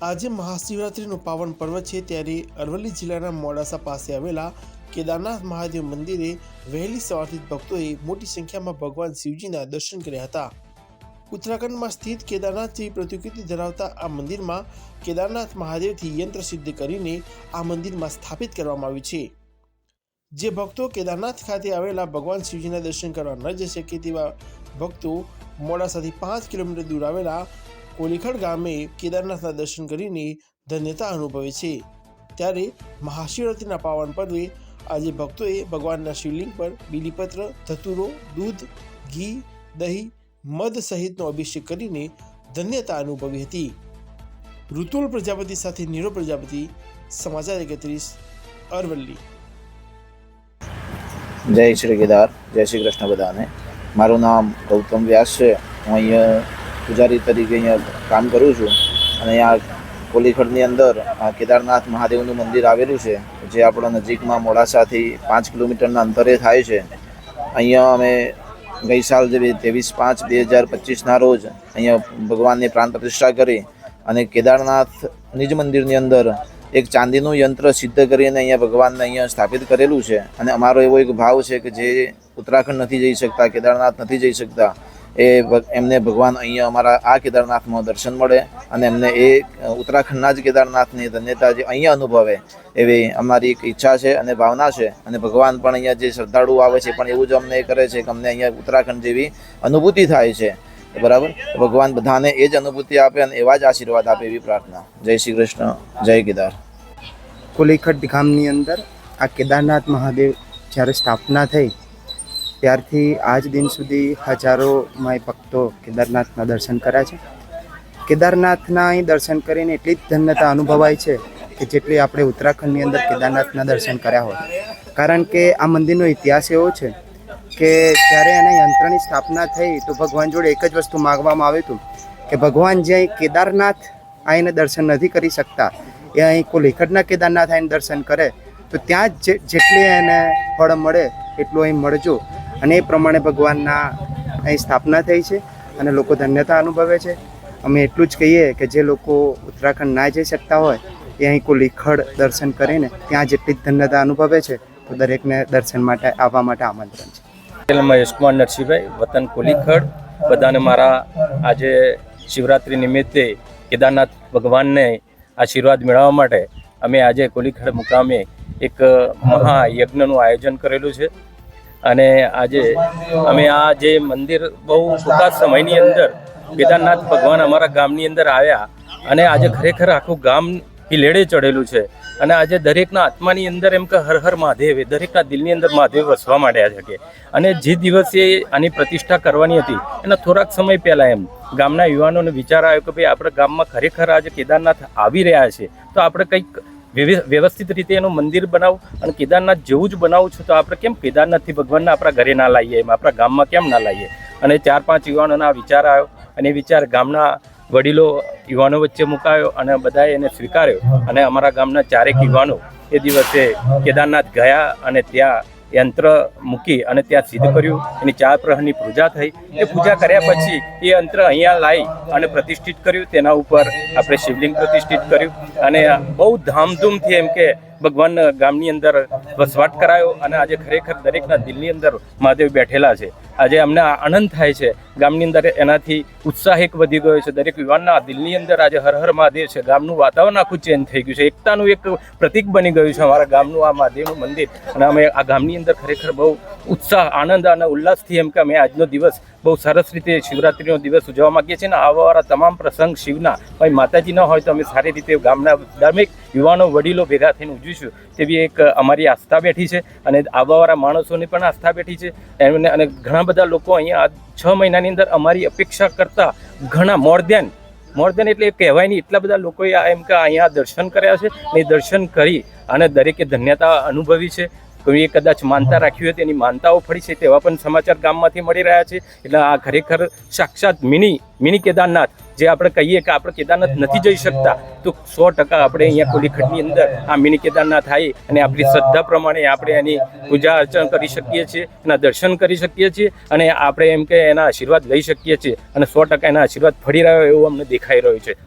આજે મહાશિવરાત્રિનું પાવન પર્વ છે ત્યારે અરવલ્લી જિલ્લાના મોડાસા પાસે આવેલા કેદારનાથ મહાદેવ મંદિરે વહેલી સવારથી ભક્તોએ મોટી સંખ્યામાં ભગવાન શિવજીના દર્શન કર્યા હતા. ઉત્તરાખંડમાં સ્થિત કેદારનાથ જેવી પ્રતિકૃતિ ધરાવતા આ મંદિરમાં કેદારનાથ મહાદેવથી યંત્ર સિદ્ધ કરીને આ મંદિરમાં સ્થાપિત કરવામાં આવ્યું છે. જે ભક્તો કેદારનાથ ખાતે આવેલા ભગવાન શિવજીના દર્શન કરવા ન જઈ શકે તેવા ભક્તો મોડાસાથી પાંચ કિલોમીટર દૂર આવેલા કોલીખડ ગામે કેદારનાથના દર્શન કરીને ધન્યતા અનુભવે છે. ત્યારે મહાશિવરાત્રિના પાવન પર્વે આજે ભક્તોએ ભગવાનના શિવલિંગ પર બીલીપત્ર, ધતુરો, દૂધ, ઘી, દહીં, મધ સહિતનો અભિષેક કરીને ધન્યતા અનુભવી હતી. ઋતુલ પ્રજાપતિ સાથે નીરો પ્રજાપતિ, સમાચાર એકત્રીસ, અરવલ્લી. જય શ્રી કેદાર, જય શ્રી કૃષ્ણ બધાને. મારું નામ ગૌતમ વ્યાસ છે. હું અહીંયા પૂજારી તરીકે અહીંયા કામ કરું છું. અને અહીંયા કોલીખડની અંદર, આ કેદારનાથ મહાદેવનું મંદિર આવેલું છે, જે આપણા નજીકમાં મોડાસાથી પાંચ કિલોમીટરના અંતરે થાય છે. અહીંયા અમે ગઈ સાલ ત્રેવીસ પાંચ બે હજાર પચીસના રોજ અહીંયા ભગવાનની પ્રાણ પ્રતિષ્ઠા કરી અને કેદારનાથ નિજ મંદિરની અંદર એક ચાંદીનું યંત્ર સિદ્ધ કરીને અહીંયા ભગવાનને અહીંયા સ્થાપિત કરેલું છે. અને અમારો એવો એક ભાવ છે કે જે ઉત્તરાખંડ નથી જઈ શકતા, કેદારનાથ નથી જઈ શકતા. એ એમને ભગવાન અહીંયા અમારા આ કેદારનાથમાં દર્શન મળે અને એમને એ ઉત્તરાખંડના જ કેદારનાથની ધન્યતા જે અહીંયા અનુભવે એવી અમારી એક ઈચ્છા છે અને ભાવના છે. અને ભગવાન પણ અહીંયા જે શ્રદ્ધાળુ આવે છે પણ એવું જ અમને કરે છે કે અમને અહીંયા ઉત્તરાખંડ જેવી અનુભૂતિ થાય છે. બરાબર? ભગવાન બધાને એ જ અનુભૂતિ આપે અને એવા જ આશીર્વાદ આપે એવી પ્રાર્થના. જય શ્રી કૃષ્ણ. જય કેદાર. કોલીખડ ગામની અંદર આ કેદારનાથ મહાદેવ જ્યારે સ્થાપના થઈ ત્યારથી આજ દિન સુધી હજારો માય ભક્તો કેદારનાથના દર્શન કર્યા છે. કેદારનાથના અહીં દર્શન કરીને એટલી જ ધન્યતા અનુભવાય છે કે જેટલી આપણે ઉત્તરાખંડની અંદર કેદારનાથના દર્શન કર્યા હોય. કારણ કે આ મંદિરનો ઇતિહાસ એવો છે કે જ્યારે એના યંત્રની સ્થાપના થઈ તો ભગવાન જોડે એક જ વસ્તુ માગવામાં આવ્યું હતું કે ભગવાન જે અહીં કેદારનાથ આવીને દર્શન નથી કરી શકતા, એ અહીં કોલીખડના કેદારનાથ આવીને દર્શન કરે, તો ત્યાં જ, જેટલી એને ફળ મળે એટલું અહીં મળજો. અને એ પ્રમાણે ભગવાનના અહીં સ્થાપના થઈ છે અને લોકો ધન્યતા અનુભવે છે. અમે એટલું જ કહીએ કે જે લોકો ઉત્તરાખંડ ના જઈ શકતા હોય, એ અહીં કોલીખડ દર્શન કરીને ત્યાં જેટલી જ ધન્યતા અનુભવે છે, તો દરેકને દર્શન માટે, આવવા માટે આમંત્રણ છે. યશકુમાર નરસિંહભાઈ, વતન કોલીખડ. બધાને મારા આજે શિવરાત્રિ નિમિત્તે કેદારનાથ ભગવાનને આશીર્વાદ મેળવવા માટે અમે આજે કોલીખડ મુકામે એક મહાયજ્ઞનું આયોજન કરેલું છે. અને આજે અમે આ જે મંદિર બહુ ટૂંકા સમયની અંદર કેદારનાથ ભગવાન અમારા ગામની અંદર આવ્યા અને આજે ખરેખર આખું ગામ હિલેડે ચડેલું છે. અને આજે દરેકના આત્માની અંદર એમ કે હર હર મહાદેવ દરેકના દિલની અંદર મહાદેવ વસવા માંડ્યા છે અને જે દિવસે આની પ્રતિષ્ઠા કરવાની હતી, એના થોડાક સમય પહેલાં એમ ગામના યુવાનોને વિચાર આવ્યો કે ભાઈ, આપણા ગામમાં ખરેખર આજે કેદારનાથ આવી રહ્યા છે. તો આપણે કંઈક વ્યવસ્થિત રીતે એનું મંદિર બનાવું અને કેદારનાથ જેવું જ બનાવું છું તો આપણે કેમ કેદારનાથથી ભગવાનને આપણા ઘરે ના લાવીએ એમ આપણા ગામમાં કેમ ના લાવીએ અને ચાર પાંચ યુવાનોના વિચાર આવ્યો અને એ વિચાર ગામના વડીલો યુવાનો વચ્ચે મુકાયો અને બધાએ એને સ્વીકાર્યો. અને અમારા ગામના ચારેક યુવાનો એ દિવસે કેદારનાથ ગયા અને ત્યાં યંત્ર મૂકી અને ત્યાં સિદ્ધ કર્યું. એની ચાર પ્રહરની પૂજા થઈ. એ પૂજા કર્યા પછી એ યંત્ર અહીંયા લાવી અને પ્રતિષ્ઠિત કર્યું. તેના ઉપર આપણે શિવલિંગ પ્રતિષ્ઠિત કર્યું. અને બહુ ધામધૂમથી એમ કે ભગવાન ગામની અંદર વસવાટ કરાયો અને આજે ખરેખર દરેકના દિલની અંદર મહાદેવ બેઠેલા છે. આજે અમને આનંદ થાય છે. ગામની અંદર એનાથી ઉત્સાહ એક વધી ગયો છે. દરેક યુવાનના દિલની અંદર આજે હર હર મહાદેવ છે. ગામનું વાતાવરણ આખું ચેન્જ થઈ ગયું છે. એકતાનું એક પ્રતિક બની ગયું છે અમારા ગામનું, આ મહાદેવનું મંદિર. અને અમે આ ગામની અંદર ખરેખર બહુ ઉત્સાહ, આનંદ અને ઉલ્લાસથી એમ કે અમે આજનો દિવસ બહુ સરસ રીતે શિવરાત્રિનો દિવસ ઉજવવા માંગીએ છીએ. અને આવાવાળા તમામ પ્રસંગ શિવના. ભાઈ માતાજીના હોય તો અમે સારી રીતે ગામના દરેક યુવાનો વડીલો ભેગા થઈને ઉજવીશું તેવી એક અમારી આસ્થા બેઠી છે અને આવાવાળા માણસોની પણ આસ્થા બેઠી છે. એમને અને ઘણા બધા લોકો અહીંયા આ છ મહિનાની અંદર અમારી અપેક્ષા કરતાં ઘણા મોર દેન મોર દેન એટલે કહેવાય નહીં. એટલા બધા લોકોએ આ એમ કે અહીંયા દર્શન કર્યા છે ને દર્શન કરી અને દરેકે ધન્યતા અનુભવી છે. કોઈએ કદાચ માનતા રાખી હોય તેની માનતાઓ ફળી છે તેવા પણ સમાચાર ગામમાંથી મળી રહ્યા છે. એટલે આ ખરેખર સાક્ષાત મિની મિની કેદારનાથ જે આપણે કહીએ કે આપણે કેદારનાથ નથી જઈ શકતા તો સો ટકા આપણે અહીંયા કોલીખડની અંદર આ મિની કેદારનાથ થાય અને આપણી શ્રદ્ધા પ્રમાણે આપણે એની પૂજા અર્ચન કરી શકીએ છીએ એના દર્શન કરી શકીએ છીએ અને આપણે એમ કે એના આશીર્વાદ લઈ શકીએ છીએ અને સો ટકા એના આશીર્વાદ ફળી રહ્યો એવું અમને દેખાઈ રહ્યું છે.